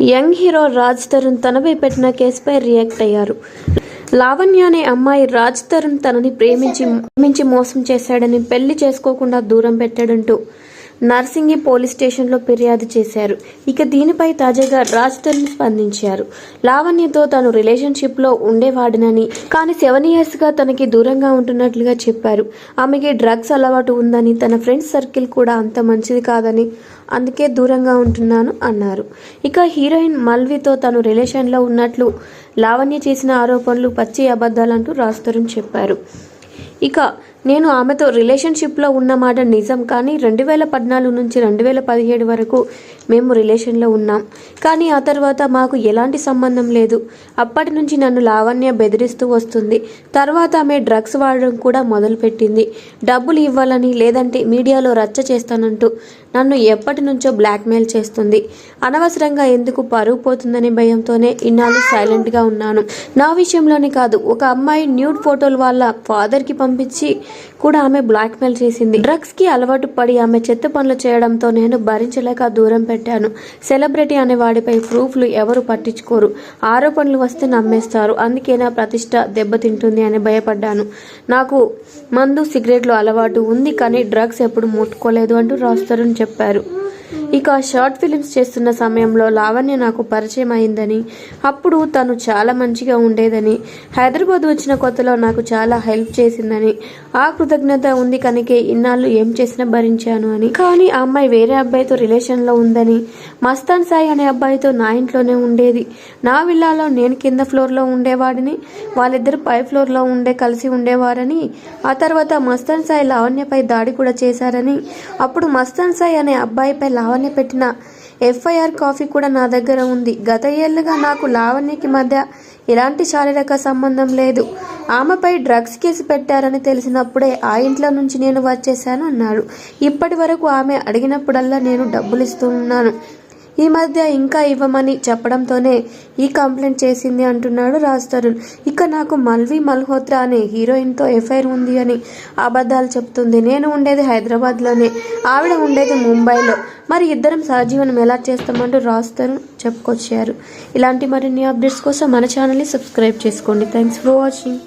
Young hero Raj Tarun తనపై పెట్టిన కేసుపై రియాక్ట్ అయ్యారు. లావణ్య అనే అమ్మాయి రాజ్ తరుణ్ తనని ప్రేమించి ప్రేమించి మోసం చేశాడని పెళ్ళి చేసుకోకుండా దూరం పెట్టాడంటూ నర్సింగి పోలీస్ స్టేషన్లో ఫిర్యాదు చేశారు. ఇక దీనిపై తాజాగా రాజ్ తరుణ్ స్పందించారు. లావణ్యతో తాను రిలేషన్షిప్లో ఉండేవాడినని కానీ సెవెన్ ఇయర్స్గా తనకి దూరంగా ఉంటున్నట్లుగా చెప్పారు. ఆమెకి డ్రగ్స్ అలవాటు ఉందని తన ఫ్రెండ్స్ సర్కిల్ కూడా అంత మంచిది కాదని అందుకే దూరంగా ఉంటున్నాను అన్నారు. ఇక హీరోయిన్ మల్వితో తను రిలేషన్లో ఉన్నట్లు లావణ్య చేసిన ఆరోపణలు పచ్చి అబద్ధాలంటూ రాజ్ తరుణ్ చెప్పారు. ఇక నేను ఆమెతో రిలేషన్షిప్లో ఉన్న మాట నిజం కానీ రెండు వేల పద్నాలుగు నుంచి రెండు వేల పదిహేడు వరకు మేము రిలేషన్లో ఉన్నాం. కానీ ఆ తర్వాత మాకు ఎలాంటి సంబంధం లేదు. అప్పటి నుంచి నన్ను లావణ్య బెదిరిస్తూ వస్తుంది. తర్వాత ఆమె డ్రగ్స్ వాడడం కూడా మొదలుపెట్టింది. డబ్బులు ఇవ్వాలని లేదంటే మీడియాలో రచ్చ చేస్తానంటూ నన్ను ఎప్పటి నుంచో బ్లాక్మెయిల్ చేస్తుంది. అనవసరంగా ఎందుకు పరువు పోతుందనే భయంతోనే ఇన్నాళ్ళు సైలెంట్గా ఉన్నాను. నా విషయంలోనే కాదు ఒక అమ్మాయి న్యూడ్ ఫోటోలు వాళ్ళ ఫాదర్కి పంపించి కూడా ఆమె బ్లాక్మెయిల్ చేసింది. డ్రగ్స్కి అలవాటు పడి ఆమె చెత్త పనులు చేయడంతో నేను భరించలేక దూరం పెట్టాను. సెలబ్రిటీ అనే వాడిపై ప్రూఫ్లు ఎవరు పట్టించుకోరు. ఆరోపణలు వస్తే నమ్మేస్తారు. అందుకే నా ప్రతిష్ట దెబ్బతింటుంది అని భయపడ్డాను. నాకు మందు సిగరెట్లు అలవాటు ఉంది కానీ డ్రగ్స్ ఎప్పుడు ముట్టుకోలేదు అంటూ రాస్తారని చెప్పారు. ఇక షార్ట్ ఫిలిమ్స్ చేస్తున్న సమయంలో లావణ్య నాకు పరిచయం అయిందని అప్పుడు తను చాలా మంచిగా ఉండేదని హైదరాబాద్ వచ్చిన కొత్తలో నాకు చాలా హెల్ప్ చేసిందని ఆ కృతజ్ఞత ఉంది కనుకే ఇన్నాళ్ళు ఏం చేసినా భరించాను అని. కానీ ఆ అమ్మాయి వేరే అబ్బాయితో రిలేషన్లో ఉందని మస్తాన్ సాయి అనే అబ్బాయితో నా ఇంట్లోనే ఉండేది. నా విల్లాలో నేను కింద ఫ్లోర్లో ఉండేవాడిని వాళ్ళిద్దరు పై ఫ్లోర్లో ఉండే కలిసి ఉండేవారని ఆ తర్వాత మస్తాన్ సాయి లావణ్యపై దాడి కూడా చేశారని అప్పుడు మస్తాన్ సాయి అనే అబ్బాయిపై లావణ్య పెట్టిన. ఎఫ్ఐఆర్ కాపీ కూడా నా దగ్గర ఉంది. గత ఏళ్ళుగా నాకు లావణ్యకి మధ్య ఎలాంటి శారీరక సంబంధం లేదు. ఆమెపై డ్రగ్స్ కేసు పెట్టారని తెలిసినప్పుడే ఆ ఇంట్లో నుంచి నేను వచ్చేసాను అన్నాడు. ఇప్పటి వరకు ఆమె అడిగినప్పుడల్లా నేను డబ్బులు ఇస్తున్నాను ఈ మధ్య ఇంకా ఇవ్వమని చెప్పడంతోనే ఈ కంప్లైంట్ చేసింది అంటున్నాడు రాజ్ తరుణ్. ఇక నాకు మల్వి మల్హోత్రా అనే హీరోయిన్తో ఎఫ్ఐఆర్ ఉంది అని అబద్ధాలు చెప్తుంది. నేను ఉండేది హైదరాబాద్లోనే ఆవిడ ఉండేది ముంబైలో. మరి ఇద్దరం సహజీవనం ఎలా చేస్తామంటూ రాజ్ తరుణ్ చెప్పుకొచ్చారు. ఇలాంటి మరిన్ని అప్డేట్స్ కోసం మన ఛానల్ని సబ్స్క్రైబ్ చేసుకోండి. Thanks for watching.